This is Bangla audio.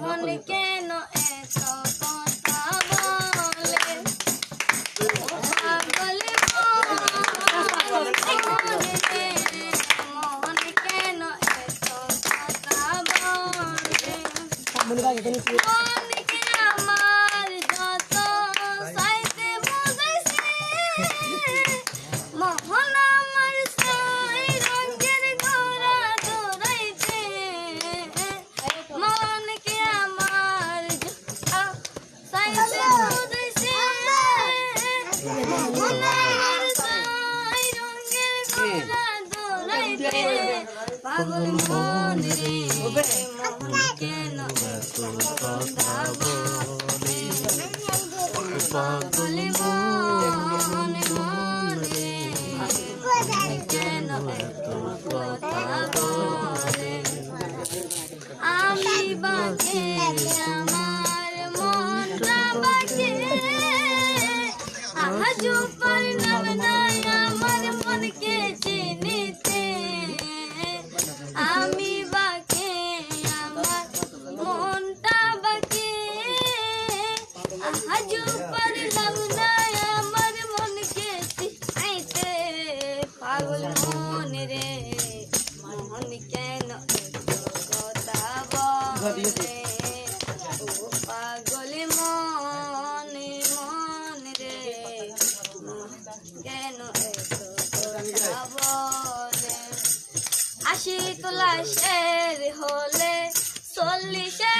মন কেন এত কথা বলে? পাগল মন মন কেন এত কথা বলে? পাগল মন রে কেন কথা বলে পাগল মন মন রে কেন কথা বলে আমি বাঁকে আমার পাগল মন রে মন কেন কথা বলে ও পাগল মন মন রে কেন কথা বলে আশি ক্লাসের হলে চল্লিশের